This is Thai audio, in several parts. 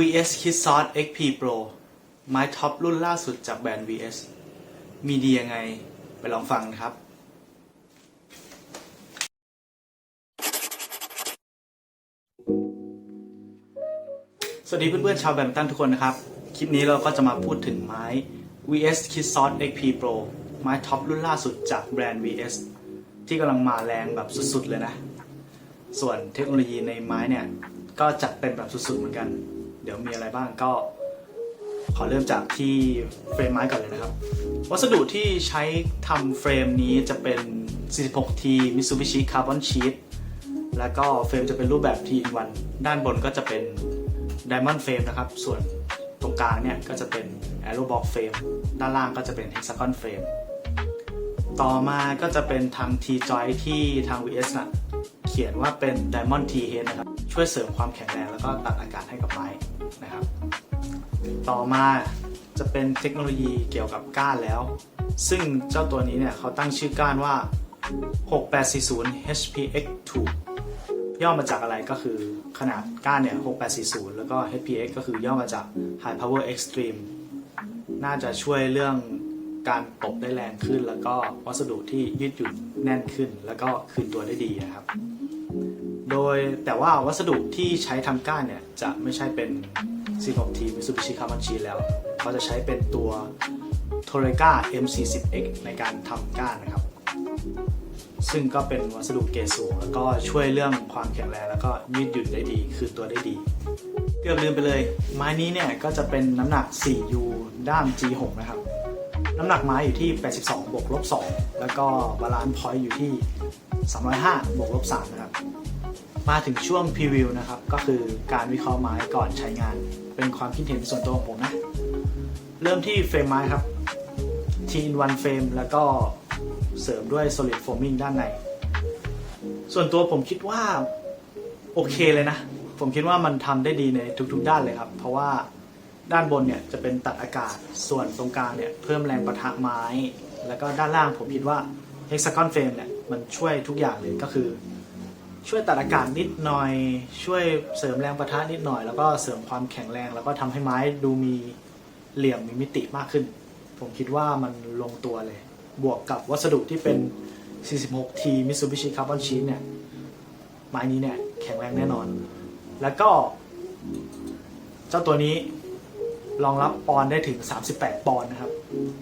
VS Kit Sauce XP Pro ไม้ท็อปรุ่นล่าสุดจากแบรนด์ VS มีดียังไงไปลองฟังนะครับ สวัสดีเพื่อนๆชาวแบมตันทุกคนนะครับ คลิปนี้เราก็จะมาพูดถึงไม้ VS Kit Sauce XP Pro ไม้ท็อปรุ่นล่าสุดจากแบรนด์ VS ที่กำลังมาแรงแบบสุดๆเลยนะ ส่วนเทคโนโลยีในไม้เนี่ย ก็จัดเต็มแบบสุดๆเหมือนกัน เดี๋ยวมีอะไรบ้างก็ขอเริ่มจากที่เฟรมไม้ก่อนเลยนะครับ วัสดุที่ใช้ทำเฟรมนี้จะเป็น 46T Mitsubishi Carbon Sheet แล้วก็เฟรมจะเป็นรูปแบบ T in 1ด้านบนก็จะเป็น Diamond Frame นะครับ ส่วนตรงกลางเนี่ยก็จะเป็น Aero Box Frame ด้านล่างก็จะเป็น Hexagon Frame ต่อมาก็จะเป็นทาง T joint ที่ทาง VS นะเขียนว่าเป็น Diamond T head นะครับ ช่วยเสริมความแข็งแรงแล้วก็ตัดอากาศให้กับไม้ นะครับ ต่อมาจะเป็นเทคโนโลยีเกี่ยวกับก้านแล้ว ซึ่งเจ้าตัวนี้เนี่ยเขาตั้งชื่อก้านว่า 6840 HPX 2 ย่อมาจากอะไรก็คือขนาดก้านเนี่ย 6840 แล้วก็ HPX ก็คือย่อมาจาก High Power Extreme น่าจะช่วยเรื่องการตบได้แรงขึ้น แล้วก็วัสดุที่ยืดหยุ่นแน่นขึ้น แล้วก็คืนตัวได้ดีนะครับ โดยแต่ว่าวัสดุที่ใช้ทำก้านเนี่ย จะไม่ใช่เป็น 16T Mitsubishi Carbon Sheet แล้ว เขาจะใช้เป็นตัว t o r e g a MC10X ในการทำก้านนะครับ ซึ่งก็เป็นวัสดุเกรดสูง แล้วก็ช่วยเรื่องความแข็งแรงแล้วก็ยืดหยุ่นได้ดี คืนตัวได้ดี เกือบลืมไปเลย ไม้นี้เนี่ยก็จะเป็นน้ำหนัก 4U ด้าม G6 นะครับ น้ำหนักไม้อยู่ที่ 82บวกลบ2แล้วก็บาลานซ์พอยต์อยู่ที่305บวกลบ3นะครับ มาถึงช่วงพรีวิวนะครับ ก็คือการวิเคราะห์ไม้ก่อนใช้งาน เป็นความคิดเห็นส่วนตัวของผมนะ เริ่มที่เฟรมไม้ครับ T in one frame แล้วก็เสริมด้วย solid foaming ด้านใน ส่วนตัวผมคิดว่า โอเคเลยนะ ผมคิดว่ามันทำได้ดีในทุกๆด้านเลยครับ เพราะว่าด้านบนเนี่ยจะเป็นตัดอากาศ ส่วนตรงกลางเนี่ยเพิ่มแรงประทะไม้ แล้วก็ด้านล่างผมคิดว่า hexagon frame เนี่ยมันช่วยทุกอย่างเลยก็คือ ช่วยตัดอากาศนิดหน่อย ช่วยเสริมแรงประทะนิดหน่อย แล้วก็เสริมความแข็งแรง แล้วก็ทำให้ไม้ดูมีเหลี่ยมมีมิติมากขึ้น ผมคิดว่ามันลงตัวเลย บวกกับวัสดุที่เป็น 46T Mitsubishi Carbon Sheet เนี่ย ไม้นี้เนี่ย แข็งแรงแน่นอน แล้วก็ เจ้าตัวนี้รองรับปอนได้ถึง 38 ปอนนะครับ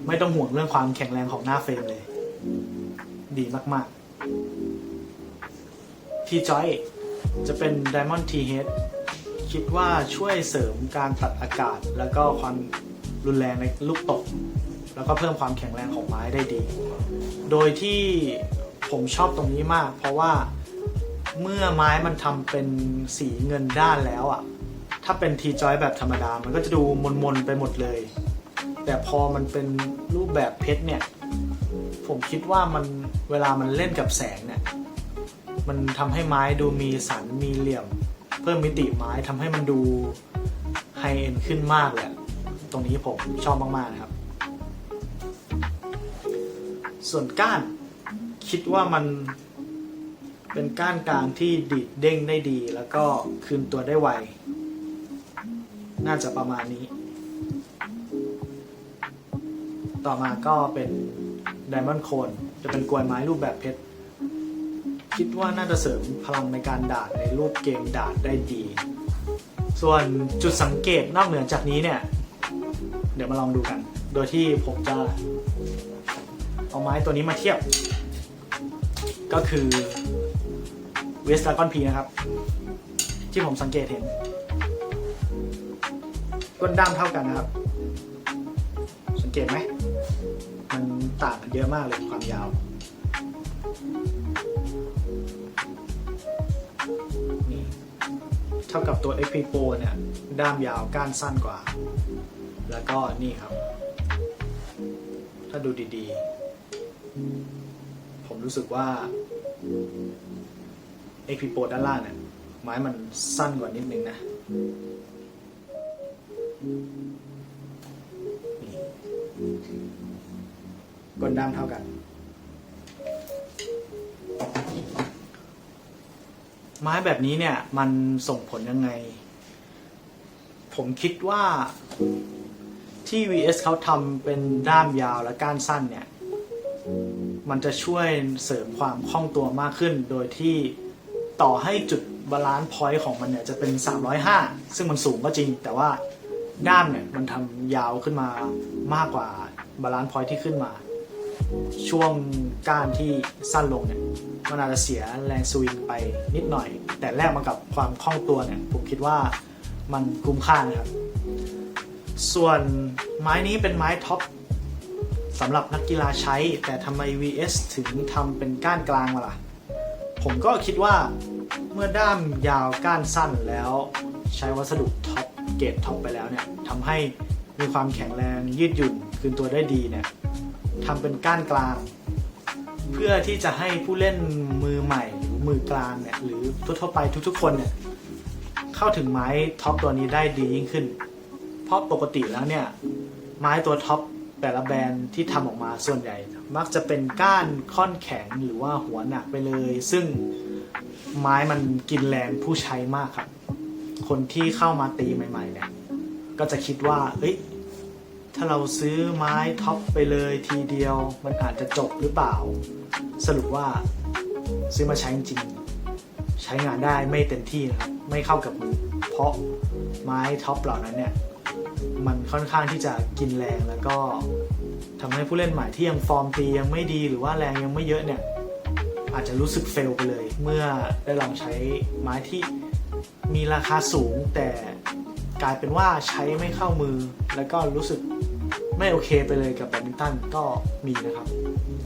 ไม่ต้องห่วงเรื่องความแข็งแรงของหน้าเฟรมเลย ดีมากๆ T joint จะเป็น Diamond T head คิดว่าช่วยเสริมการตัดอากาศ แล้วก็ความรุนแรงในลูกตก แล้วก็เพิ่มความแข็งแรงของไม้ได้ดี โดยที่ผมชอบตรงนี้มาก เพราะว่าเมื่อไม้มันทำเป็นสีเงินด้านแล้วอะ่ะ ถ้าเป็นทีจอยแบบธรรมดา มันก็จะดูมนๆไปหมดเลย แต่พอมันเป็นรูปแบบเพชรเนี่ย ผมคิดว่ามันเวลามันเล่นกับแสงเนี่ย มันทำให้ไม้ดูมีสันมีเหลี่ยม เพิ่มมิติไม้ทำให้มันดูไฮเอ็นขึ้นมากเลยอะตรงนี้ผมชอบมากๆนะครับ ส่วนก้านคิดว่ามันเป็นก้านกลางที่ดีดเด้งได้ดี แล้วก็คืนตัวได้ไว น่าจะประมาณนี้ ต่อมาก็เป็น Diamond Cone จะเป็นกลวยไม้รูปแบบเพชร คิดว่าน่าจะเสริมพลังในการดาดในรูปเกมดาดได้ดี ส่วนจุดสังเกตนอกเหนือจากนี้เนี่ย เดี๋ยวมาลองดูกัน โดยที่ผมจะ เอาไม้ตัวนี้มาเทียบ ก็คือเวสต์ a ากอนพีนะครับ ที่ผมสังเกตเห็นก้นด้ามเท่ากันนะครับ สังเกตไหม มันต่างกันเยอะมากเลยความยาว เท่ากับตัว XP Pro เนี่ย ด้ามยาวก้านสั้นกว่า แล้วก็นี่ครับ ถ้าดูดีๆ ผมรู้สึกว่า XP Pro ด้านล่างเนี่ย ไม้มันสั้นกว่านิดนึงนะก้นด้ามเท่ากัน ไม้แบบนี้เนี่ย มันส่งผลยังไงผผมคิดว่าที่ VS เขาทำเป็นด้ามยาวและก้านสั้นเนี่ย มันจะช่วยเสริมความคล่องตัวมากขึ้น โดยที่ต่อให้จุดบาลานซ์พอยต์ของมันเนี่ยจะเป็น 305 ซึ่งมันสูงก็จริง แต่ว่าด้ามเนี่ยมันทำยาวขึ้นมามากกว่าบาลานซ์พอยต์ที่ขึ้นมา ช่วงก้านที่สั้นลงเนี่ยมันอาจจะเสียแรงสวิงไปนิดหน่อย แต่แลกมากับความคล่องตัวเนี่ยผมคิดว่ามันคุ้มค่านะครับ ส่วนไม้นี้เป็นไม้ท็อปสำหรับนักกีฬาใช้ แต่ทำไม VS ถึงทำเป็นก้านกลางมาล่ะ ผมก็คิดว่าเมื่อด้ามยาวก้านสั้นแล้วใช้วัสดุท็อปเกรดท็อปไปแล้วเนี่ยทำให้มีความแข็งแรงยืดหยุ่นคืนตัวได้ดีเนี่ย ทำเป็นก้านกลาง เพื่อที่จะให้ผู้เล่นมือใหม่หรือมือกลางเนี่ยหรือทั่วๆไปทุกๆ คนเนี่ยเข้าถึงไม้ท็อปตัวนี้ได้ดียิ่งขึ้น เพราะปกติแล้วเนี่ยไม้ตัวท็อปแต่ละแบรนด์ที่ทำออกมาส่วนใหญ่ มักจะเป็นก้านค่อนแข็งหรือว่าหัวหนักไปเลย ซึ่งไม้มันกินแรงผู้ใช้มากครับ คนที่เข้ามาตีใหม่ ๆ เนี่ย ก็จะคิดว่า เอ้ย ถ้าเราซื้อไม้ท็อปไปเลยทีเดียว มันอาจจะจบหรือเปล่า สรุปว่าซื้อมาใช้จริง ใช้งานได้ไม่เต็มที่นะครับ ไม่เข้ากับมือ เพราะไม้ท็อปเหล่านั้นเนี่ย มันค่อนข้างที่จะกินแรงแล้วก็ทำให้ผู้เล่นใหม่ที่ยังฟอร์มตียังไม่ดีหรือว่าแรงยังไม่เยอะเนี่ยอาจจะรู้สึกเฟลไปเลย เมื่อได้ลองใช้ไม้ที่มีราคาสูงแต่กลายเป็นว่าใช้ไม่เข้ามือแล้วก็รู้สึก ไม่โอเคไปเลยกับแบดมินตันก็มีนะครับ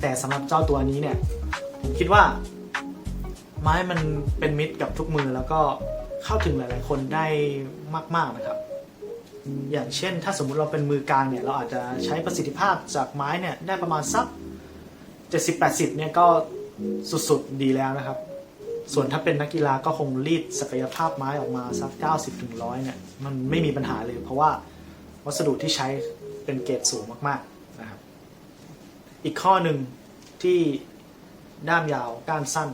แต่สำหรับเจ้าตัวนี้เนี่ย ผมคิดว่า ไม้มันเป็นมิตรกับทุกมือแล้วก็เข้าถึงหลาย ๆ คนได้มาก ๆ นะครับ อย่างเช่น ถ้าสมมุติเราเป็นมือกลางเนี่ย เราอาจจะใช้ประสิทธิภาพจากไม้เนี่ยได้ประมาณสัก 70-80 เนี่ยก็สุด ๆ ดีแล้วนะครับ ส่วนถ้าเป็นนักกีฬาก็คงรีดศักยภาพไม้ออกมาสัก 90-100 เนี่ย มันไม่มีปัญหาเลย เพราะว่าวัสดุที่ใช้ เป็นเกรดสูงมากๆนะครับ อีกข้อหนึ่งที่ด้ามยาวก้านสั้น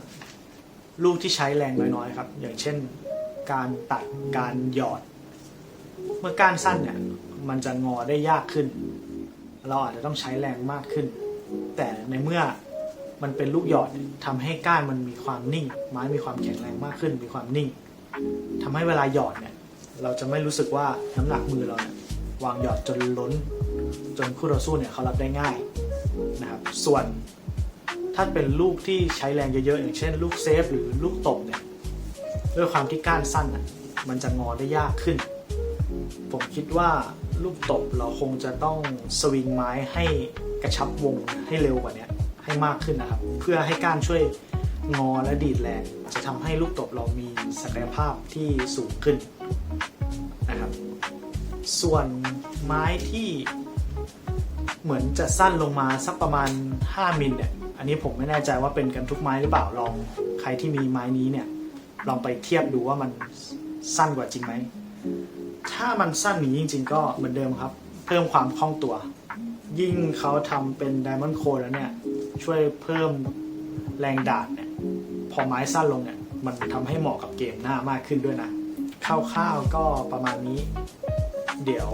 ลูกที่ใช้แรงน้อยๆครับ อย่างเช่นการตัดการหยอด เมื่อก้านสั้นเนี่ยมันจะงอได้ยากขึ้น เราอาจจะต้องใช้แรงมากขึ้น แต่ในเมื่อมันเป็นลูกหยอดเนี่ยทำให้ก้านมันมีความนิ่ง ไม้มีความแข็งแรงมากขึ้น มีความนิ่งทำให้เวลาหยอดเนี่ย เราจะไม่รู้สึกว่าน้ำหนักมือเราเนี่ย วางหยอดจนล้น จนคู่ต่อสู้เนี่ยเขารับได้ง่ายนะครับส่วนถ้าเป็นลูกที่ใช้แรงเยอะๆอย่างเช่น ลูกเซฟหรือลูกตบเนี่ยด้วยความที่ก้านสั้นอะมันจะงอได้ยากขึ้น ผมคิดว่าลูกตบเราคงจะต้องสวิงไม้ให้กระชับวงให้เร็วกว่านี้ให้มากขึ้นนะครับ เพื่อให้ก้านช่วยงอและดีดแรงจะทำให้ลูกตบเรามีศักยภาพที่สูงขึ้น ส่วนไม้ที่เหมือนจะสั้นลงมาสักประมาณ 5มิลเนี่ยอันนี้ผมไม่แน่ใจว่าเป็นกันทุกไม้หรือเปล่าลองใครที่มีไม้นี้เนี่ยลองไปเทียบดูว่ามันสั้นกว่าจริงไหม ถ้ามันสั้นหนีจริง ๆ ก็เหมือนเดิมครับ เพิ่มความคล่องตัว ยิ่งเขาทำเป็น Diamond Code แล้วเนี่ย ช่วยเพิ่มแรงดาดเนี่ยพอไม้สั้นลงเนี่ย มันทำให้เหมาะกับเกมหน้ามากขึ้นด้วยนะคร่าวๆก็ประมาณนี้ เดี๋ยว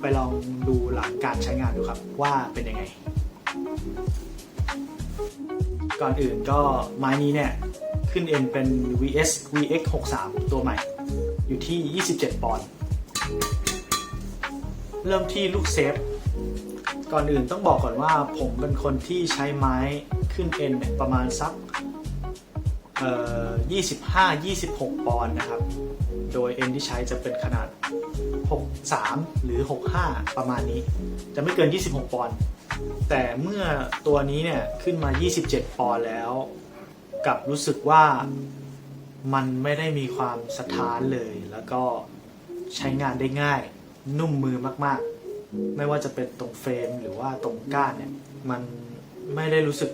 ไปลองดูหลังการใช้งานดูครับว่าเป็นยังไง ก่อนอื่นก็ไม้นี้เนี่ยขึ้นเอ็นเป็น VS VX 63ตัวใหม่ อยู่ที่ 27 ปอนด์เริ่มที่ลูกเซฟ ก่อนอื่นต้องบอกก่อนว่าผมเป็นคนที่ใช้ไม้ขึ้นเอ็นประมาณสักเอ่อ25-26 ปอนด์นะครับ โดยเอ็นที่ใช้จะเป็นขนาด 63 หรือ 65 ประมาณนี้ จะไม่เกิน 26 ปอนด์แต่เมื่อตัวนี้เนี่ยขึ้นมา 27 ปอนด์แล้วกลับรู้สึกว่ามันไม่ได้มีความสะท้านเลย แล้วก็ใช้งานได้ง่าย นุ่มมือมากๆ ไม่ว่าจะเป็นตรงเฟรมหรือว่าตรงก้านเนี่ย มันไม่ได้รู้สึก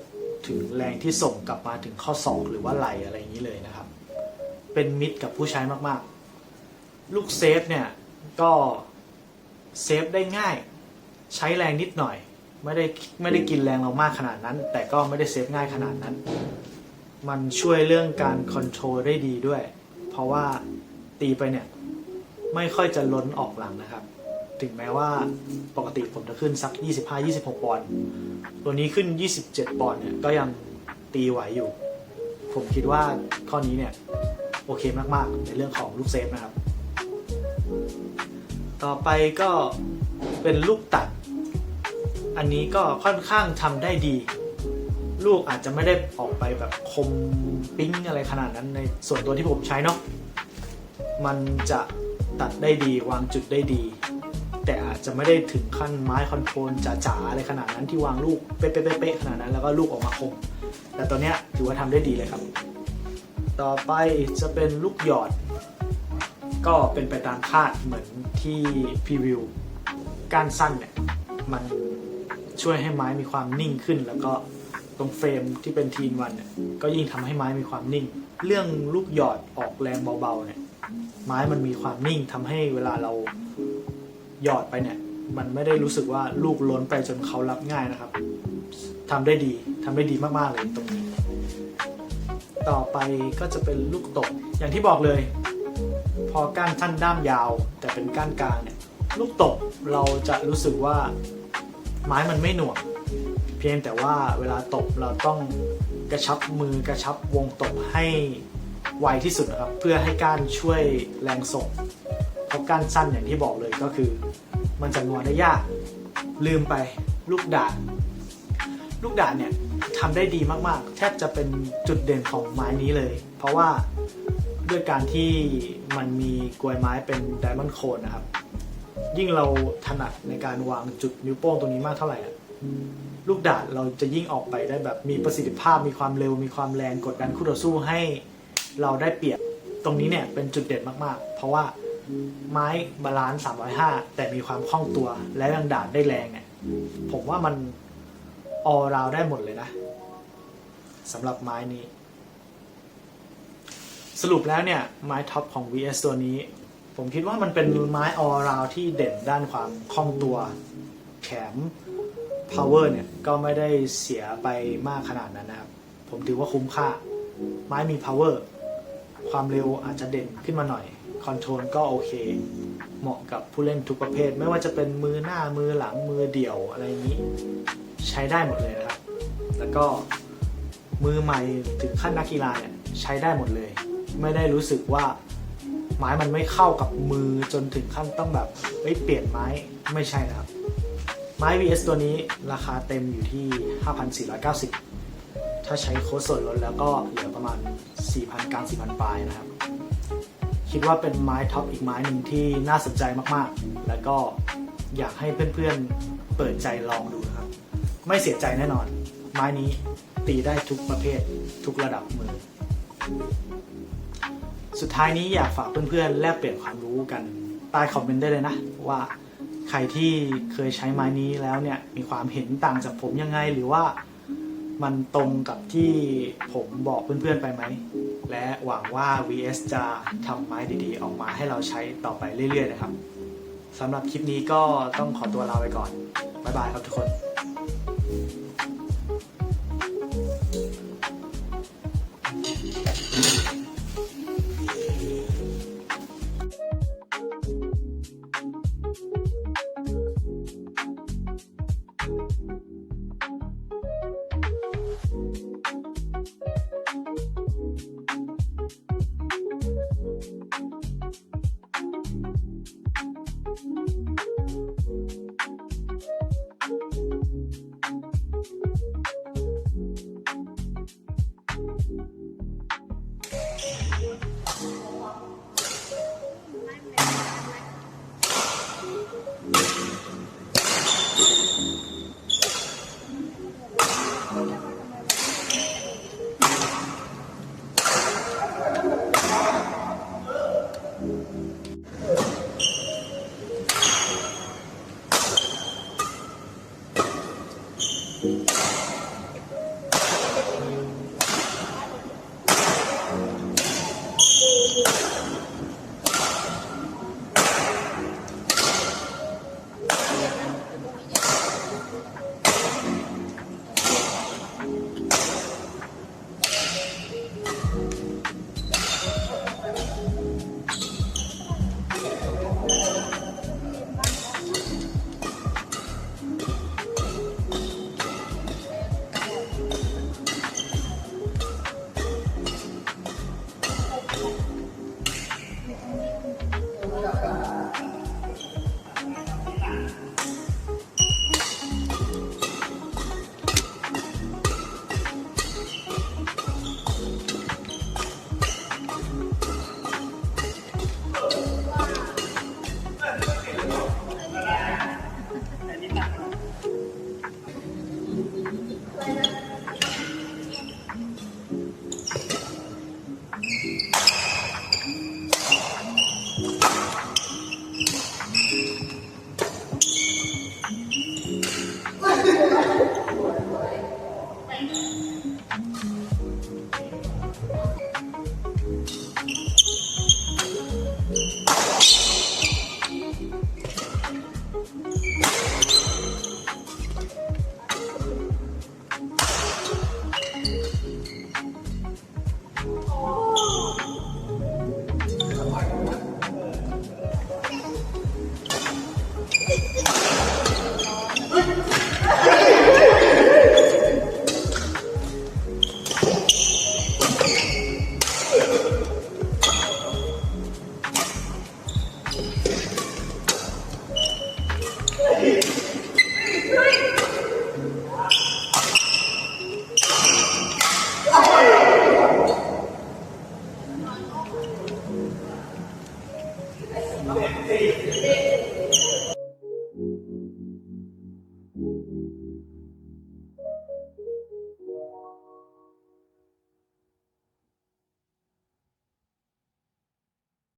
ถึงแรงที่ส่งกลับมาถึงข้อศอกหรือว่าไหลอะไรอย่างนี้เลยนะครับ เป็นมิตรกับผู้ใช้มากๆ ลูกเซฟเนี่ย ก็เซฟได้ง่าย ใช้แรงนิดหน่อย ไม่ได้ไม่ได้กินแรงเรามากขนาดนั้น แต่ก็ไม่ได้เซฟง่ายขนาดนั้น มันช่วยเรื่องการคอนโทรลได้ดีด้วย เพราะว่าตีไปเนี่ย ไม่ค่อยจะล้นออกหลังนะครับ ถึงแม้ว่าปกติผมจะขึ้นสัก 25-26 ปอนด์ตัวนี้ขึ้น 27 ปอนด์เนี่ยก็ยังตีไหวอยู่ ผมคิดว่าข้อนี้เนี่ย โอเคมาก ๆ ในเรื่องของลูกเซฟนะครับ ต่อไปก็เป็นลูกตัด อันนี้ก็ค่อนข้างทำได้ดี ลูกอาจจะไม่ได้ออกไปแบบคมปิ้งอะไรขนาดนั้นในส่วนตัวที่ผมใช้เนาะมันจะตัดได้ดีวางจุดได้ดี แต่อาจจะไม่ได้ถึงขั้นไม้คอนโทรลจ๋าๆอะไรขนาดนั้นที่วางลูกเป๊ะๆๆขนาดนั้นแล้วก็ลูกออกมาคม แต่ตัวเนี้ยถือว่าทำได้ดีเลยครับ ต่อไปจะเป็นลูกหยอด ก็เป็นไปตามคาดเหมือนที่พรีวิวก้ารสั้นเนี่ยมันช่วยให้ไม้มีความนิ่งขึ้น แล้วก็ตรงเฟรมที่เป็นทีนวันเนี่ยก็ยิ่งทำให้ไม้มีความนิ่ง เรื่องลูกหยอดออกแรงเบาๆเนี่ยไม้มันมีความนิ่งทำให้เวลาเราหยอดไปเนี่ยมันไม่ได้รู้สึกว่าลูกล้นไปจนเขารับง่ายนะครับทำได้ดีทำได้ดีมากๆเลยตรงนี้ ต่อไปก็จะเป็นลูกตกอย่างที่บอกเลย พอก้านสั้นด้ามยาว แต่เป็นก้านกลางเนี่ยลูกตกเราจะรู้สึกว่าไม้มันไม่หน่วงเพียงแต่ว่าเวลาตกเราต้องกระชับมือกระชับวงตกให้ไวที่สุดนะครับ เพื่อให้ก้านช่วยแรงส่งเพราะก้านสั้นอย่างที่บอกเลยก็คือ มันจะงอได้ยาก ลืมไปลูกดาดลูกดาดเนี่ยทำได้ดีมากๆ แทบจะเป็นจุดเด่นของไม้นี้เลย เพราะว่า ด้วยการที่มันมีกลวยไม้เป็นไดมอนด์โคนนะครับ ยิ่งเราถนัดในการวางจุดนิ้วโป้งตรงนี้มากเท่าไหร่ลูกดาดเราจะยิ่งออกไปได้แบบมีประสิทธิภาพมีความเร็ว มีความแรงกดดันคู่ต่อสู้ให้เราได้เปรียบตรงนี้เนี่ยเป็นจุดเด่นมากๆ เพราะว่าไม้บาลานซ์305 แต่มีความคล่องตัวและยังดาดได้แรงเนี่ยผมว่ามันออราวได้หมดเลยนะสำหรับไม้นี้ สรุปแล้วเนี่ยไม้ท็อปของ VS ตัวนี้ ผมคิดว่ามันเป็นไม้ออราวที่เด่นด้านความคล่องตัวแถม power เนี่ยก็ไม่ได้เสียไปมากขนาดนั้นนะครับ ผมถือว่าคุ้มค่า ไม้มี power ความเร็วอาจจะเด่นขึ้นมาหน่อยคอนโทรลก็โอเค เหมาะกับผู้เล่นทุกประเภท ไม่ว่าจะเป็นมือหน้ามือหลังมือเดี่ยวอะไรนี้ ใช้ได้หมดเลยนะครับ แล้วก็มือใหม่ถึงขั้นนักกีฬาเนี่ยใช้ได้หมดเลย ไม่ได้รู้สึกว่าไม้มันไม่เข้ากับมือจนถึงขั้นต้องแบบเอ้ยเปลี่ยนไม้ไม่ใช่นะครับ ไม้ VS ตัวนี้ราคาเต็มอยู่ที่ 5,490 ถ้าใช้โค้ดส่วนลดแล้วก็เหลือประมาณ 4,000 กลาง 4,000 ปลายนะครับ คิดว่าเป็นไม้ท็อปอีกไม้หนึ่งที่น่าสนใจมากๆ แล้วก็อยากให้เพื่อนๆเปิดใจลองดูนะครับ ไม่เสียใจแน่นอน ไม้นี้ตีได้ทุกประเภททุกระดับมือ สุดท้ายนี้อยากฝากเพื่อนๆ แลกเปลี่ยนความรู้กันใต้คอมเมนต์ได้เลยนะ ว่าใครที่เคยใช้ไม้นี้แล้วเนี่ย มีความเห็นต่างจากผมยังไง หรือว่ามันตรงกับที่ผมบอกเพื่อนๆไปไหม และหวังว่า VS จะทำไม้ดีๆ ออกมาให้เราใช้ต่อไปเรื่อยๆนะครับสำหรับคลิปนี้ก็ต้องขอตัวลาไปก่อน บ๊ายบายครับทุกคน